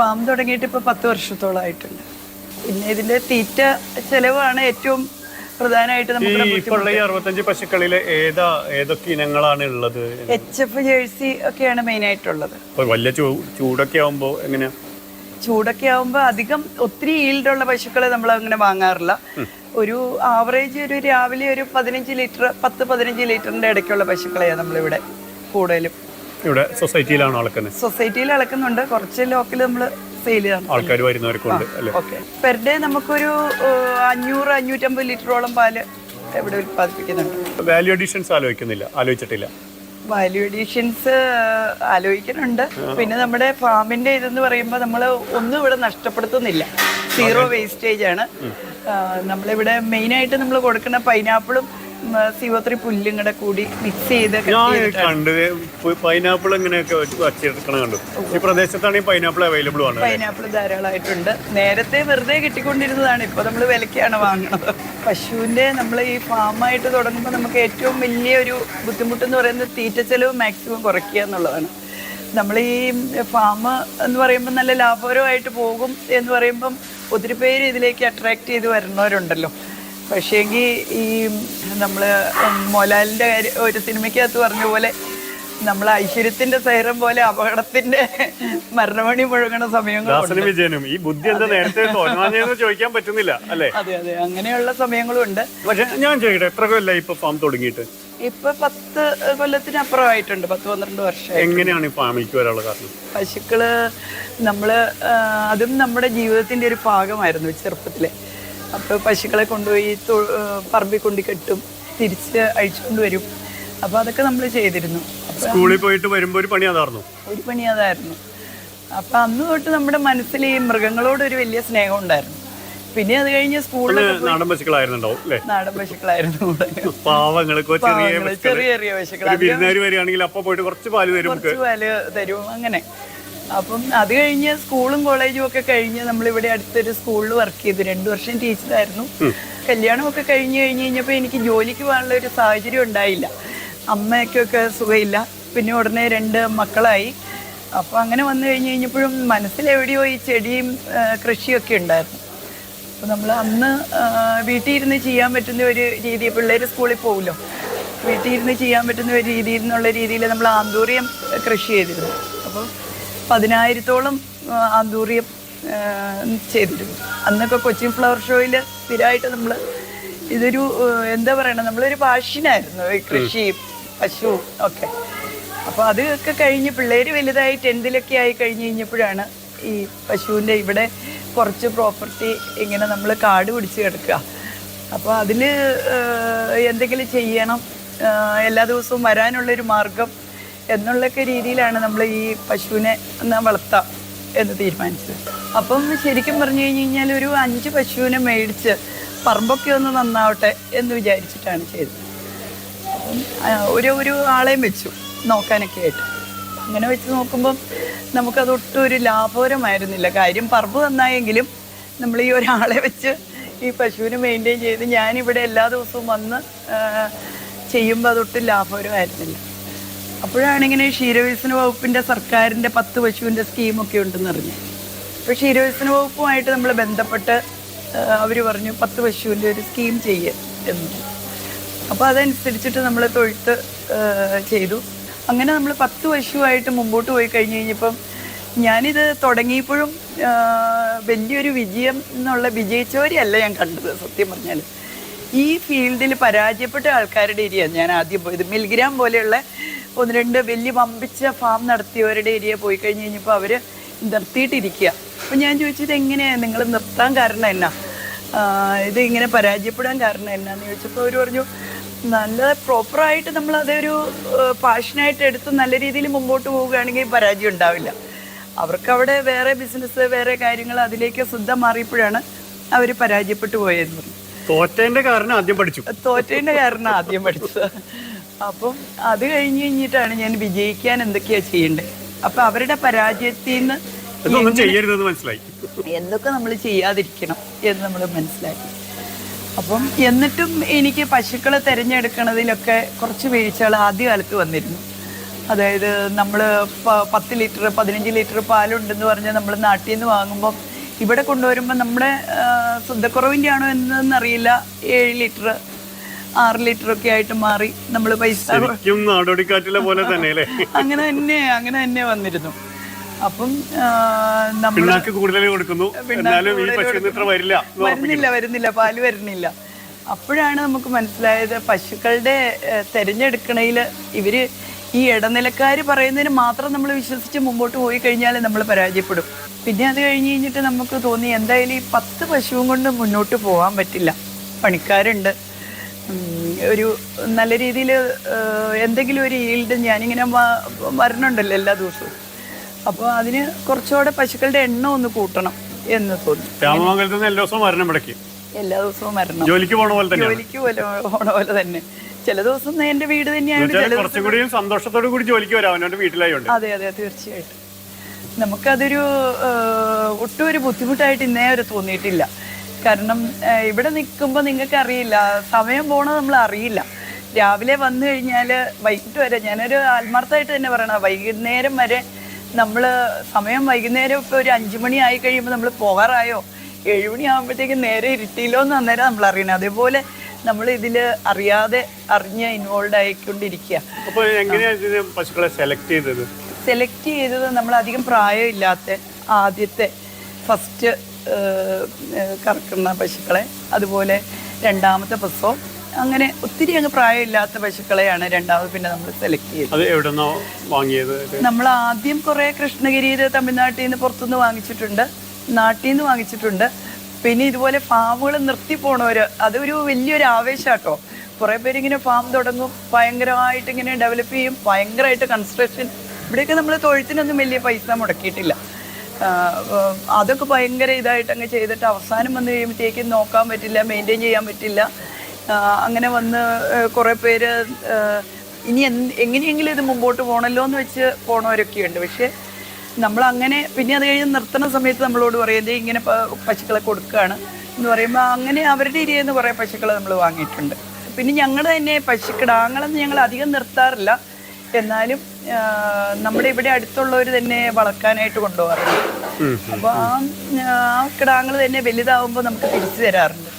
Farm തുടങ്ങിയിട്ട് ഇപ്പോൾ പത്ത് വർഷത്തോളമായിട്ടുണ്ട് പിന്നെ ഇതിന്റെ തീറ്റ ചെലവാണ് ഏറ്റവും പ്രധാനമായിട്ട് നമുക്ക് ഈ അറുപത്തഞ്ച് പശുക്കളിൽ ഏതാ ഏതൊക്കെ ഇനങ്ങളാണ് ഉള്ളത്? എച്ച് എഫ് ജേഴ്സി ഒക്കെയാണ് മെയിൻ ആയിട്ടുള്ളത്. വലിയ ചൂടൊക്കെ ആവുമ്പോൾ എങ്ങനെയാ? ചൂടൊക്കെ ആവുമ്പോൾ അധികം ഒത്തിരി ഈൽഡുള്ള പശുക്കളെ നമ്മൾ അങ്ങനെ വാങ്ങാറില്ല. ഒരു ആവറേജ് ഒരു രാവിലെ ഒരു പതിനഞ്ച് ലിറ്റർ പത്ത് പതിനഞ്ച് ലിറ്ററിന്റെ ഇടയ്ക്കുള്ള പശുക്കളെയാണ് നമ്മളിവിടെ കൂടുതലും ഇവിടെ സൊസൈറ്റിയിലാണ് അളക്കുന്നത്? സൊസൈറ്റിയിൽ അളക്കുന്നുണ്ട്. കുറച്ച് ലോക്കൽ നമ്മൾ സെയിൽ ചെയ്യണം ആൾക്കാർ വരുന്നവർക്കുണ്ട് അല്ലേ? ഓക്കെ പെർ ഡേ നമുക്കൊരു അഞ്ഞൂറ് അഞ്ഞൂറ്റമ്പത് ലിറ്ററോളം പാൽ ഇവിടെ ഉൽപ്പാദിപ്പിക്കുന്നുണ്ട്. വാല്യൂ അഡീഷൻസ് ആലോചിക്കുന്നില്ല? ആലോചിച്ചിട്ടില്ല? വാല്യൂ അഡീഷൻസ് ആലോചിക്കുന്നുണ്ട്. പിന്നെ നമ്മുടെ ഫാമിന്റെ ഇതെന്ന് പറയുമ്പോൾ നമ്മൾ ഒന്നും ഇവിടെ നഷ്ടപ്പെടുത്തുന്നില്ല. സീറോ വേസ്റ്റേജ് ആണ്. നമ്മളിവിടെ മെയിനായിട്ട് നമ്മൾ കൊടുക്കുന്ന പൈനാപ്പിളും സിവത്രി പുല്ലും കൂടെ കൂടി മിക്സ് ചെയ്ത് കണ്ടത് ഞാൻ ചെയ്തിട്ടാണ്. കണ്ട് പൈനാപ്പിൾ എങ്ങനെയൊക്കെ വച്ചെടുക്കണ കണ്ടു. ഈ പ്രദേശത്താണ് ഈ പൈനാപ്പിൾ അവൈലബിൾ ആണ് പൈനാപ്പിൾ ധാരാളമായിട്ടുണ്ട്. നേരത്തെ വെറുതെ കിട്ടിക്കൊണ്ടിരുന്നതാണ്. ഇപ്പൊ നമ്മൾ വിലക്കാണ് വാങ്ങുന്നത് പശുവിന്റെ നമ്മൾ ഈ ഫാമായിട്ട് തുടങ്ങുമ്പോൾ നമുക്ക് ഏറ്റവും വലിയ ഒരു ബുദ്ധിമുട്ട് എന്ന് പറയുന്നത് തീറ്റ ചെലവ് മാക്സിമം കുറയ്ക്കുക എന്നുള്ളതാണ്. നമ്മൾ ഈ ഫാം എന്ന് പറയുമ്പോൾ നല്ല ലാഭകരമായിട്ട് പോകും എന്ന് പറയുമ്പം ഒത്തിരി പേര് ഇതിലേക്ക് അട്രാക്ട് ചെയ്ത് വരുന്നവരുണ്ടല്ലോ. പക്ഷേങ്കിൽ ഈ നമ്മൾ മോലാലിന്റെ ഒരു സിനിമയ്ക്കകത്ത് പറഞ്ഞ പോലെ നമ്മൾ ഐശ്വര്യത്തിന്റെ സൈറം പോലെ അപകടത്തിന്റെ മരണമണി മുഴങ്ങണ സമയങ്ങളുണ്ട്. ദാസനും വിജയനും ഈ ബുദ്ധി എന്താ നേരത്തെ ചോദിക്കാൻ പറ്റുന്നില്ല അല്ലേ? അതെ അതെ. അങ്ങനെയുള്ള സമയങ്ങളും ഉണ്ട് പക്ഷെ ഞാൻ ചോദിക്കട്ടെ എത്ര കൊല്ലം ഇപ്പൊ ഫാം തുടങ്ങിയിട്ട്? ഇപ്പൊ പത്ത് കൊല്ലത്തിനപ്പുറമായിട്ടുണ്ട് പത്ത് പന്ത്രണ്ട് വർഷം എങ്ങനെയാണ് ഈ ഫാമിലേക്ക് വരാനുള്ള കാരണം? പശുക്കൾ നമ്മൾ അതും നമ്മുടെ ജീവിതത്തിന്റെ ഒരു ഭാഗമായിരുന്നു ചെറുപ്പത്തിലെ. അപ്പൊ പശുക്കളെ കൊണ്ടുപോയി പറമ്പിൽ കൊണ്ട് കെട്ടും തിരിച്ച് അഴിച്ചുകൊണ്ട് വരും. അപ്പോൾ അതൊക്കെ നമ്മൾ ചെയ്തിരുന്നു. സ്കൂളിൽ പോയിട്ട് വരുമ്പോൾ ഒരു പണി അതായിരുന്നു ഒരു പണി അതായിരുന്നു. അപ്പൊ അന്ന് തൊട്ട് നമ്മുടെ മനസ്സിൽ ഈ മൃഗങ്ങളോട് ഒരു വലിയ സ്നേഹം ഉണ്ടായിരുന്നു. പിന്നെ അത് കഴിഞ്ഞ് സ്കൂളിൽ നാടൻ നാടൻ പശുക്കളായിരുന്നു. പാവങ്ങൾക്ക് ചെറിയ ചെറിയ പശുക്കൾ അപ്പൊ പോയിട്ട് കുറച്ച് പാൽ തരും കുറച്ച് പാൽ തരും അങ്ങനെ. അപ്പം അത് കഴിഞ്ഞ് സ്കൂളും കോളേജും ഒക്കെ കഴിഞ്ഞ് നമ്മളിവിടെ അടുത്തൊരു സ്കൂളിൽ വർക്ക് ചെയ്തു. രണ്ടു വർഷം ടീച്ചറായിരുന്നു കല്യാണമൊക്കെ കഴിഞ്ഞ് കഴിഞ്ഞ് കഴിഞ്ഞപ്പോൾ എനിക്ക് ജോലിക്ക് പോകാനുള്ള ഒരു സാഹചര്യം ഉണ്ടായില്ല. അമ്മയ്ക്കൊക്കെ സുഖമില്ല. പിന്നെ ഉടനെ രണ്ട് മക്കളായി. അപ്പോൾ അങ്ങനെ വന്നു കഴിഞ്ഞ് കഴിഞ്ഞപ്പോഴും മനസ്സിലെവിടെയോ ഈ ചെടിയും കൃഷിയൊക്കെ ഉണ്ടായിരുന്നു. അപ്പോൾ നമ്മൾ അന്ന് വീട്ടിൽ ഇരുന്ന് ചെയ്യാൻ പറ്റുന്ന ഒരു രീതി പിള്ളേർ സ്കൂളിൽ പോകുമല്ലോ വീട്ടിൽ ഇരുന്ന് ചെയ്യാൻ പറ്റുന്ന ഒരു രീതിയിൽ നിന്നുള്ള രീതിയിൽ നമ്മൾ ആന്തൂറിയം കൃഷി ചെയ്തിരുന്നു. അപ്പോൾ പതിനായിരത്തോളം ആന്തൂറിയം ചെയ്തിരുന്നു അന്നൊക്കെ കൊച്ചിൻ ഫ്ലവർ ഷോയിൽ സ്ഥിരമായിട്ട് നമ്മൾ ഇതൊരു എന്താ പറയണത് നമ്മളൊരു പാഷനായിരുന്നു ഈ കൃഷി പശു ഒക്കെ. അപ്പോൾ അതൊക്കെ കഴിഞ്ഞ് പിള്ളേർ വലുതായി ടെൻത്തിലൊക്കെ ആയി കഴിഞ്ഞ് കഴിഞ്ഞപ്പോഴാണ് ഈ പശുവിന്റെ ഇവിടെ കുറച്ച് പ്രോപ്പർട്ടി ഇങ്ങനെ നമ്മൾ കാട് പിടിച്ച് കിടക്കുക. അപ്പോൾ അതിൽ എന്തെങ്കിലും ചെയ്യണം എല്ലാ ദിവസവും വരാനുള്ളൊരു മാർഗം എന്നുള്ളൊക്കെ രീതിയിലാണ് നമ്മൾ ഈ പശുവിനെ എന്നാ വളർത്താം എന്ന് തീരുമാനിച്ചത്. അപ്പം ശരിക്കും പറഞ്ഞു കഴിഞ്ഞ് കഴിഞ്ഞാൽ ഒരു അഞ്ച് പശുവിനെ മേടിച്ച് പറമ്പൊക്കെ ഒന്ന് നന്നാവട്ടെ എന്ന് വിചാരിച്ചിട്ടാണ് ചെയ്തത്. ഒരു ഒരു ആളെയും വെച്ചു നോക്കാനൊക്കെ ആയിട്ട്. അങ്ങനെ വെച്ച് നോക്കുമ്പം നമുക്കതൊട്ടും ഒരു ലാഭകരമായിരുന്നില്ല. കാര്യം പറമ്പ് നന്നായെങ്കിലും നമ്മൾ ഈ ഒരാളെ വെച്ച് ഈ പശുവിനെ മെയിന്റെയിൻ ചെയ്ത് ഞാനിവിടെ എല്ലാ ദിവസവും വന്ന് ചെയ്യുമ്പോൾ അതൊട്ടും ലാഭകരമായിരുന്നില്ല. അപ്പോഴാണ് ഇങ്ങനെ ക്ഷീരവികസന വകുപ്പിന്റെ സർക്കാരിന്റെ പത്ത് പശുവിന്റെ സ്കീമൊക്കെ ഉണ്ടെന്ന് അറിഞ്ഞു അപ്പോൾ ക്ഷീരവികസന വകുപ്പുമായിട്ട് നമ്മൾ ബന്ധപ്പെട്ട് അവർ പറഞ്ഞു പത്ത് പശുവിന്റെ ഒരു സ്കീം ചെയ്യുക എന്ന്. അപ്പോൾ അതനുസരിച്ചിട്ട് നമ്മൾ തൊഴുത്ത് ചെയ്തു. അങ്ങനെ നമ്മൾ പത്ത് പശുവായിട്ട് മുമ്പോട്ട് പോയി കഴിഞ്ഞ് കഴിഞ്ഞപ്പം ഞാനിത് തുടങ്ങിയപ്പോഴും വലിയൊരു വിജയം എന്നുള്ള വിജയിച്ചവരെയല്ല ഞാൻ കണ്ടത് സത്യം പറഞ്ഞാൽ ഈ ഫീൽഡിൽ പരാജയപ്പെട്ട ആൾക്കാരുടെ ഇരിയാണ് ഞാൻ ആദ്യം പോയത്. മിൽഗ്രാം പോലെയുള്ള ഒന്ന് രണ്ട് വലിയ വമ്പിച്ച ഫാം നടത്തിയവരുടെ ഏരിയ പോയി കഴിഞ്ഞ് കഴിഞ്ഞപ്പോൾ അവർ നിർത്തിയിട്ടിരിക്കുക അപ്പം ഞാൻ ചോദിച്ചത് എങ്ങനെയാണ് നിങ്ങൾ നിർത്താൻ കാരണം എന്നാ? ഇത് ഇങ്ങനെ പരാജയപ്പെടാൻ കാരണം എന്നാന്ന് ചോദിച്ചപ്പോൾ അവർ പറഞ്ഞു നല്ല പ്രോപ്പറായിട്ട് നമ്മൾ അതൊരു പാഷനായിട്ട് എടുത്ത് നല്ല രീതിയിൽ മുമ്പോട്ട് പോവുകയാണെങ്കിൽ പരാജയം ഉണ്ടാവില്ല. അവർക്ക് അവിടെ വേറെ ബിസിനസ് വേറെ കാര്യങ്ങൾ അതിലേക്ക് ശ്രദ്ധ മാറിയപ്പോഴാണ് അവർ പരാജയപ്പെട്ടു പോയെന്ന് പറഞ്ഞു. തോറ്റേന്റെ കാരണം ആദ്യം പഠിച്ചു. തോറ്റേന്റെ കാരണം ആദ്യം പഠിച്ചത്. അപ്പം അത് കഴിഞ്ഞ് കഴിഞ്ഞിട്ടാണ് ഞാൻ വിജയിക്കാൻ എന്തൊക്കെയാ ചെയ്യേണ്ടത് അപ്പൊ അവരുടെ പരാജയത്തിൽ നിന്ന് ഇതൊന്നും ചെയ്യരുതെന്ന് മനസ്സിലായി. എന്തൊക്കെ നമ്മൾ ചെയ്യാതിരിക്കണം എന്ന് നമ്മൾ മനസ്സിലാക്കി. അപ്പം എന്നിട്ടും എനിക്ക് പശുക്കളെ തിരഞ്ഞെടുക്കുന്നതിലൊക്കെ കുറച്ച് വീഴ്ചകൾ ആദ്യകാലത്ത് വന്നിരുന്നു. അതായത് നമ്മൾ പത്ത് ലിറ്റർ പതിനഞ്ച് ലിറ്റർ പാലുണ്ടെന്ന് പറഞ്ഞാൽ നമ്മൾ നാട്ടിൽ നിന്ന് വാങ്ങുമ്പോൾ ഇവിടെ കൊണ്ടുവരുമ്പോൾ നമ്മുടെ ശ്രദ്ധക്കുറവിന്റെ ആണോ എന്നറിയില്ല. ഏഴ് ലിറ്റർ ആറ് ലിറ്റർ ഒക്കെ ആയിട്ട് മാറി നമ്മൾ പൈസ നാടോടിക്കാറ്റിലെ പോലെ തന്നെ അങ്ങനെ തന്നെ അങ്ങനെ തന്നെ വന്നിരുന്നു. അപ്പം നമ്മൾ പിണ്ണാക്ക് കൂടുതൽ കൊടുക്കുന്നു. എന്നാലും ഈ വരില്ല വരുന്നില്ല വരുന്നില്ല പാൽ വരുന്നില്ല. അപ്പോഴാണ് നമുക്ക് മനസ്സിലായത് പശുക്കളുടെ തെരഞ്ഞെടുക്കണയിൽ തെരഞ്ഞെടുക്കണയിൽ ഇവർ ഈ ഇടനിലക്കാർ പറയുന്നതിന് മാത്രം നമ്മൾ വിശ്വസിച്ച് മുമ്പോട്ട് പോയി കഴിഞ്ഞാൽ നമ്മൾ പരാജയപ്പെടും. പിന്നെ അത് കഴിഞ്ഞ് കഴിഞ്ഞിട്ട് നമുക്ക് തോന്നി എന്തായാലും ഈ പത്ത് പശുവും കൊണ്ട് മുന്നോട്ട് പോകാൻ പറ്റില്ല. പണിക്കാരുണ്ട്. ഒരു നല്ല രീതിയിൽ എന്തെങ്കിലും ഒരു ഈൽഡ് ഞാനിങ്ങനെ വരണുണ്ടല്ലോ എല്ലാ ദിവസവും. അപ്പോൾ അതിന് കുറച്ചുകൂടെ പശുക്കളുടെ എണ്ണം ഒന്ന് കൂട്ടണം എന്ന് തോന്നി രാമമംഗലത്ത് നിന്ന് എല്ലാ ദിവസവും മരണം എല്ലാ ദിവസവും വരണം. ജോലിക്ക് പോണ പോലെ തന്നെ ജോലിക്ക് പോലെ പോണ പോലെ തന്നെ. ചില ദിവസം എന്റെ വീട് തന്നെയാണ് കുറച്ചും കൂടി സന്തോഷത്തോടു കൂടി ജോലിക്ക് വരാം വീട്ടിലായോണ്ട്. അതെ അതെ തീർച്ചയായിട്ടും. നമുക്കതൊരു ഒട്ടും ഒരു ബുദ്ധിമുട്ടായിട്ട് ഇന്നേ വരെ തോന്നിയിട്ടില്ല. കാരണം ഇവിടെ നിൽക്കുമ്പോൾ നിങ്ങൾക്ക് അറിയില്ല സമയം പോണത് നമ്മൾ അറിയില്ല. രാവിലെ വന്നു കഴിഞ്ഞാൽ വൈകിട്ട് വരെ ഞാനൊരു ആത്മാർത്ഥമായിട്ട് തന്നെ പറയണം വൈകുന്നേരം വരെ നമ്മൾ സമയം വൈകുന്നേരം ഇപ്പോൾ ഒരു അഞ്ചു മണി ആയി കഴിയുമ്പോൾ നമ്മൾ പോകാറായോ? ഏഴുമണി ആകുമ്പോഴത്തേക്കും നേരെ ഇരുട്ടിയില്ലോ എന്ന് അന്നേരം നമ്മൾ അറിയണം. അതേപോലെ നമ്മൾ ഇതിൽ അറിയാതെ അറിഞ്ഞ് ഇൻവോൾവ് ആയിക്കൊണ്ടിരിക്കുക അപ്പൊ എങ്ങനെയാ ഇതിന് പശുക്കളെ സെലക്ട് ചെയ്തത്? സെലക്ട് ചെയ്തത് നമ്മൾ അധികം പ്രായമില്ലാത്ത ആദ്യത്തെ ഫസ്റ്റ് കറക്കുന്ന പശുക്കളെ. അതുപോലെ രണ്ടാമത്തെ പ്രസവം. അങ്ങനെ ഒത്തിരി അങ്ങ് പ്രായമില്ലാത്ത പശുക്കളെയാണ് രണ്ടാമത് പിന്നെ നമ്മൾ സെലക്ട് ചെയ്തത്. വാങ്ങിയത്? നമ്മൾ ആദ്യം കുറെ കൃഷ്ണഗിരി തമിഴ്നാട്ടിൽ നിന്ന് പുറത്തുനിന്ന് വാങ്ങിച്ചിട്ടുണ്ട്. നാട്ടിൽ നിന്ന് വാങ്ങിച്ചിട്ടുണ്ട്. പിന്നെ ഇതുപോലെ ഫാമുകൾ നിർത്തി പോണവര് അതൊരു വലിയൊരു ആവേശാട്ടോ. കുറേ പേരിങ്ങനെ ഫാം തുടങ്ങും ഭയങ്കരമായിട്ട് ഇങ്ങനെ ഡെവലപ്പ് ചെയ്യും ഭയങ്കരമായിട്ട് കൺസ്ട്രക്ഷൻ ഇവിടെയൊക്കെ നമ്മൾ തൊഴുത്തിനൊന്നും വലിയ പൈസ മുടക്കിയിട്ടില്ല. അതൊക്കെ ഭയങ്കര ഇതായിട്ട് അങ്ങ് ചെയ്തിട്ട് അവസാനം വന്ന് കഴിയുമ്പോഴത്തേക്കും നോക്കാൻ പറ്റില്ല മെയിന്റെയിൻ ചെയ്യാൻ പറ്റില്ല. അങ്ങനെ വന്ന് കുറേ പേര് ഇനി എങ്ങനെയെങ്കിലും ഇത് മുമ്പോട്ട് പോകണല്ലോ എന്ന് വെച്ച് പോണവരൊക്കെ ഉണ്ട് പക്ഷേ നമ്മൾ അങ്ങനെ പിന്നെ അത് കഴിഞ്ഞ് നിർത്തുന്ന സമയത്ത് നമ്മളോട് പറയുന്നത് "ദേ ഇങ്ങനെ പശുക്കളെ കൊടുക്കുകയാണ് എന്ന് പറയുമ്പോൾ അങ്ങനെ അവരുടെ ഇരിയെന്ന് കുറേ പശുക്കളെ നമ്മൾ വാങ്ങിയിട്ടുണ്ട്. പിന്നെ ഞങ്ങൾ തന്നെ പശുക്കിടാങ്ങളെന്ന് ഞങ്ങൾ അധികം നിർത്താറില്ല. എന്നാലും നമ്മുടെ ഇവിടെ അടുത്തുള്ളവർ തന്നെ വളർക്കാനായിട്ട് കൊണ്ടുപോകാറുണ്ട്. അപ്പൊ ആ ആ കിടാങ്ങൾ തന്നെ വലുതാവുമ്പോൾ നമുക്ക് തിരിച്ചു തരാറുണ്ട്.